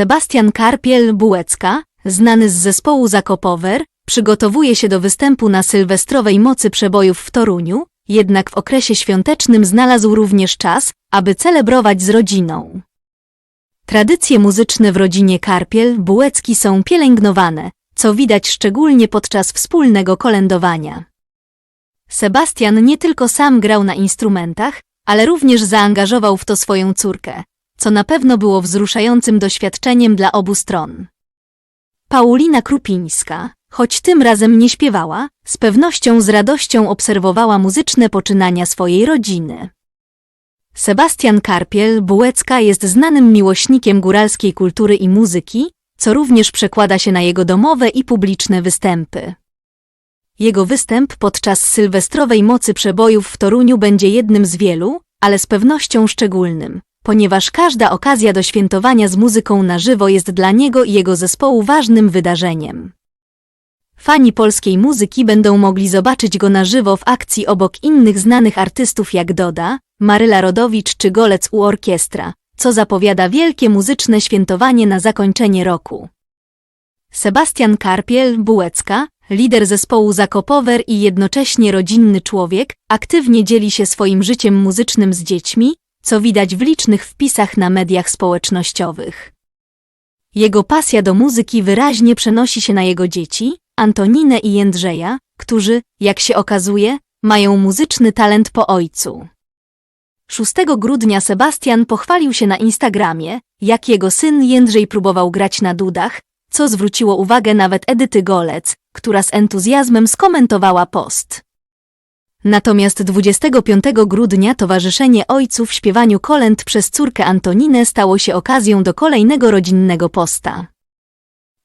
Sebastian Karpiel-Bułecka, znany z zespołu Zakopower, przygotowuje się do występu na sylwestrowej mocy przebojów w Toruniu, jednak w okresie świątecznym znalazł również czas, aby celebrować z rodziną. Tradycje muzyczne w rodzinie Karpiel-Bułecki są pielęgnowane, co widać szczególnie podczas wspólnego kolędowania. Sebastian nie tylko sam grał na instrumentach, ale również zaangażował w to swoją córkę, co na pewno było wzruszającym doświadczeniem dla obu stron. Paulina Krupińska, choć tym razem nie śpiewała, z pewnością z radością obserwowała muzyczne poczynania swojej rodziny. Sebastian Karpiel-Bułecka jest znanym miłośnikiem góralskiej kultury i muzyki, co również przekłada się na jego domowe i publiczne występy. Jego występ podczas sylwestrowej mocy przebojów w Toruniu będzie jednym z wielu, ale z pewnością szczególnym, ponieważ każda okazja do świętowania z muzyką na żywo jest dla niego i jego zespołu ważnym wydarzeniem. Fani polskiej muzyki będą mogli zobaczyć go na żywo w akcji obok innych znanych artystów jak Doda, Maryla Rodowicz czy Golec u Orkiestra, co zapowiada wielkie muzyczne świętowanie na zakończenie roku. Sebastian Karpiel-Bułecka, lider zespołu Zakopower i jednocześnie rodzinny człowiek, aktywnie dzieli się swoim życiem muzycznym z dziećmi, co widać w licznych wpisach na mediach społecznościowych. Jego pasja do muzyki wyraźnie przenosi się na jego dzieci, Antoninę i Jędrzeja, którzy, jak się okazuje, mają muzyczny talent po ojcu. 6 grudnia Sebastian pochwalił się na Instagramie, jak jego syn Jędrzej próbował grać na dudach, co zwróciło uwagę nawet Edyty Golec, która z entuzjazmem skomentowała post. Natomiast 25 grudnia towarzyszenie ojcu w śpiewaniu kolęd przez córkę Antoninę stało się okazją do kolejnego rodzinnego posta.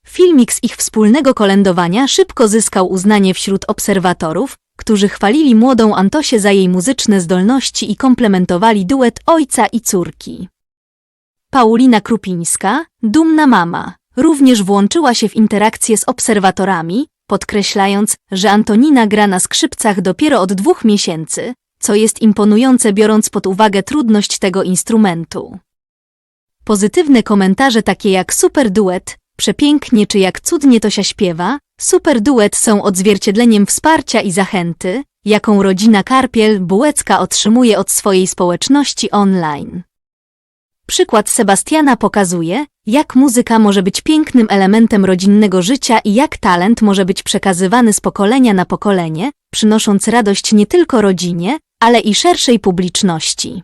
Filmik z ich wspólnego kolędowania szybko zyskał uznanie wśród obserwatorów, którzy chwalili młodą Antosię za jej muzyczne zdolności i komplementowali duet ojca i córki. Paulina Krupińska, dumna mama, również włączyła się w interakcję z obserwatorami, podkreślając, że Antonina gra na skrzypcach dopiero od dwóch miesięcy, co jest imponujące biorąc pod uwagę trudność tego instrumentu. Pozytywne komentarze takie jak super duet, przepięknie czy jak cudnie Tosia śpiewa, super duet są odzwierciedleniem wsparcia i zachęty, jaką rodzina Karpiel-Bułecka otrzymuje od swojej społeczności online. Przykład Sebastiana pokazuje, jak muzyka może być pięknym elementem rodzinnego życia i jak talent może być przekazywany z pokolenia na pokolenie, przynosząc radość nie tylko rodzinie, ale i szerszej publiczności.